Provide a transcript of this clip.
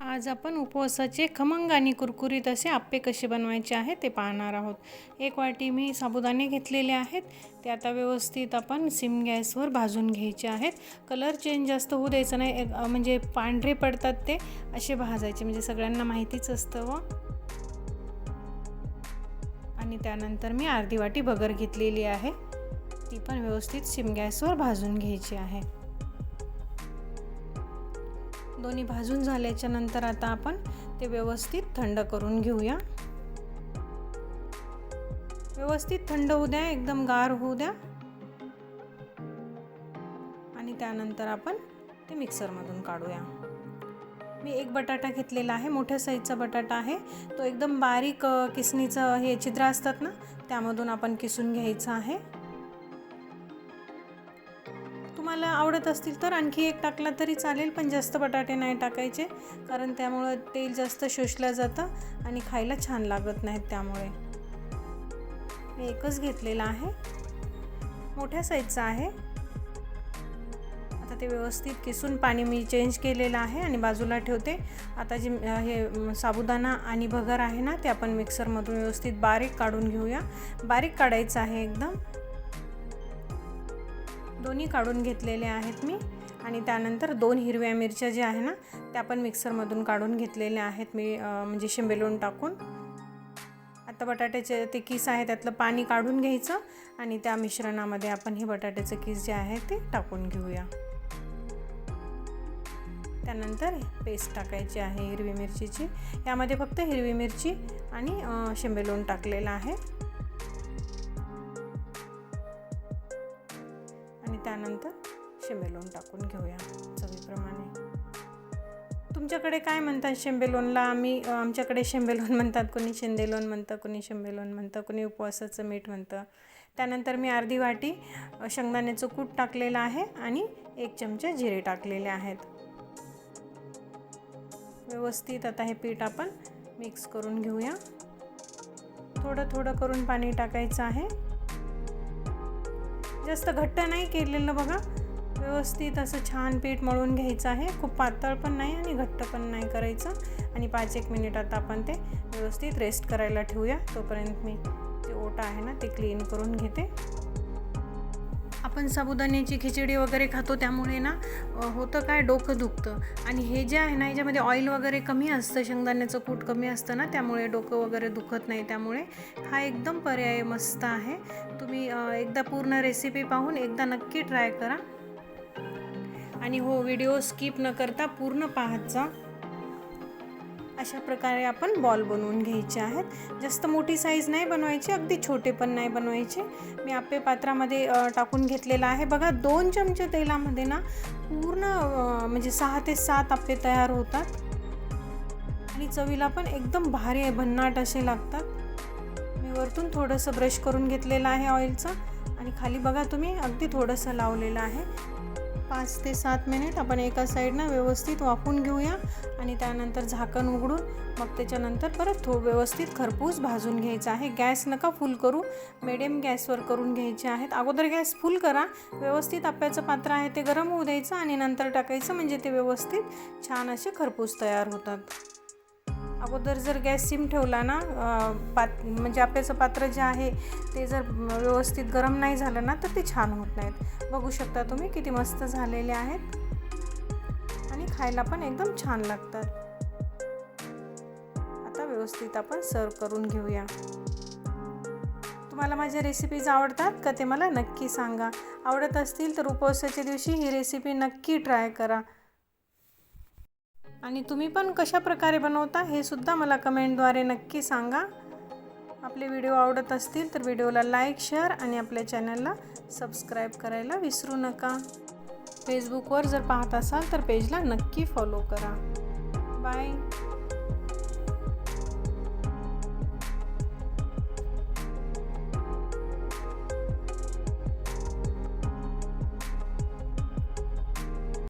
आज आपण उपवासाचे खमंग आणि कुरकुरीत असे आप्पे कसे बनवायचे आहे ते पाहणार आहोत. एक वाटी मी साबुदाणे घेतलेले आहेत. ते आता व्यवस्थित आपण सिम गॅसवर भाजून घ्यायचे आहेत. कलर चेंज जास्त होऊ द्यायचं नाही. म्हणजे पांढरे पडतात ते असे भाजायचे. म्हणजे सगळ्यांना माहितीच असतं व. आणि त्यानंतर मी अर्धी वाटी बगर घेतलेली आहे. ती पण व्यवस्थित सिम गॅसवर भाजून घ्यायची आहे. दोन्ही भाजून झाल्याच्यानंतर आता आपण ते व्यवस्थित थंड करून घेऊया. व्यवस्थित थंड होऊ द्या एकदम गार होऊ द्या. आणि त्यानंतर आपण ते मिक्सरमधून काढूया. मी एक बटाटा घेतलेला आहे मोठ्या साईजचा बटाटा आहे. तो एकदम बारीक किसणीचं हे छिद्र असतात ना त्यामधून आपण किसून घ्यायचं आहे. तुम्हाला आवडत असतील तर आणखी एक टाकला तरी चालेल पण जास्त बटाटे नाही टाकायचे कारण त्यामुळं तेल जास्त शोषलं जातं आणि खायला छान लागत नाहीत त्यामुळे. मी एकच घेतलेला आहे. मोठ्या साईजचा आहे. आता ते व्यवस्थित किसून पाणी मी चेंज केलेलं आहे आणि बाजूला ठेवते. आता जे हे साबुदाणा आणि भगर आहे ना ते आपण मिक्सरमधून व्यवस्थित बारीक काढून घेऊया. बारीक काढायचं आहे एकदम. दोन्ही काढून घेतलेले आहेत मी. आणि त्यानंतर दोन हिरव्या मिरच्या ज्या आहे ना त्या पण मिक्सरमधून काढून घेतलेल्या आहेत मी म्हणजे शिंबेलून टाकून. आता बटाट्याचे ते किस आहे त्यातलं पाणी काढून घ्यायचं आणि त्या मिश्रणामध्ये आपण हे बटाट्याचं किस जे आहे ते टाकून घेऊया. त्यानंतर पेस्ट टाकायची आहे हिरवी मिरचीची. यामध्ये फक्त हिरवी मिरची आणि शिंबेलोण टाकलेलं आहे. त्यानंतर त्यानंतर शेंबेलोण टाकून घेऊया चवीप्रमाणे. तुमच्याकडे काय म्हणतात शेंबेलोणला आम्ही आमच्याकडे शेंबेलोण म्हणतात कोणी शेंदेलोण म्हणतं कोणी शेंबेलोण म्हणतं कोणी उपवासाचं मीठ म्हणतं. त्यानंतर मी अर्धी वाटी शेंगदाण्याचं कूट टाकलेलं आहे आणि एक चमचे जिरे टाकलेले आहेत. व्यवस्थित आता हे पीठ आपण मिक्स करून घेऊया. थोडं थोडं करून पाणी टाकायचं आहे. जास्त घट्ट नाही केलेलं बघा. व्यवस्थित असं छान पीठ मळून घ्यायचं आहे. खूप पातळ पण नाही आणि घट्ट पण नाही करायचं. आणि पाच एक मिनिट आता आपण ते व्यवस्थित रेस्ट करायला ठेवूया. तोपर्यंत मी ते ओटा आहे ना ते क्लीन करून घेते. आपण साबुदाण्याची खिचडी वगैरे खातो त्यामुळे ना होतं काय डोकं दुखतं. आणि हे जे आहे ना याच्यामध्ये ऑइल वगैरे कमी असतं शेंगदाण्याचं कूट कमी असतं ना त्यामुळे डोकं वगैरे दुखत नाही. त्यामुळे हा एकदम पर्याय मस्त आहे. तुम्ही एकदा पूर्ण रेसिपी पाहून एकदा नक्की ट्राय करा. आणि हो व्हिडिओ स्किप न करता पूर्ण पाहत जा. अशा प्रकारे आपण बॉल बनवून घ्यायचे आहेत. जास्त मोठी साईज नाही बनवायची अगदी छोटे पण नाही बनवायचे. मी आप्पे पात्रामध्ये टाकून घेतलेला आहे. बघा दोन चमचे तेलामध्ये ना पूर्ण म्हणजे सहा ते सात आप्पे तयार होतात. आणि चवीला पण एकदम भारी आहे भन्नाट असे लागतात. मी वरतून थोडंसं ब्रश करून घेतलेलं आहे ऑइलचं आणि खाली बघा तुम्ही अगदी थोडंसं लावलेलं आहे. पाच ते सात मिनिट आपण एका साईडनं व्यवस्थित वाफून घेऊया आणि त्यानंतर झाकण उघडून मग त्याच्यानंतर परत थो व्यवस्थित खरपूस भाजून घ्यायचा आहे. गॅस नका फुल करू. मिडियम गॅसवर करून घ्यायचे आहेत. अगोदर गॅस फुल करा. व्यवस्थित आप्याचं पात्र आहे ते गरम होऊ द्यायचं आणि नंतर टाकायचं म्हणजे ते व्यवस्थित छान असे खरपूस तयार होतात. अगोदर जर गॅस सिम ठेवला ना पात म्हणजे आप्याचं पात्र जे आहे ते जर व्यवस्थित गरम नाही झालं ना तर ते छान होत नाहीत. बघू शकता तुम्ही किती मस्त झालेले आहेत. आणि खायला पण एकदम छान लागतात. आता व्यवस्थित आपण सर्व करून घेऊया. तुम्हाला माझ्या रेसिपीज आवडतात का ते मला नक्की सांगा. आवडत असतील तर उपवासाच्या दिवशी ही रेसिपी नक्की ट्राय करा. आणि तुम्ही पण कशा प्रकारे बनवता हे सुद्धा मला कमेंटद्वारे नक्की सांगा. आपले व्हिडिओ आवडत असतील तर व्हिडिओला लाईक शेअर आणि आपल्या चॅनलला सबस्क्राईब करायला विसरू नका. फेसबुकवर जर पाहत असाल तर पेजला नक्की फॉलो करा. बाय.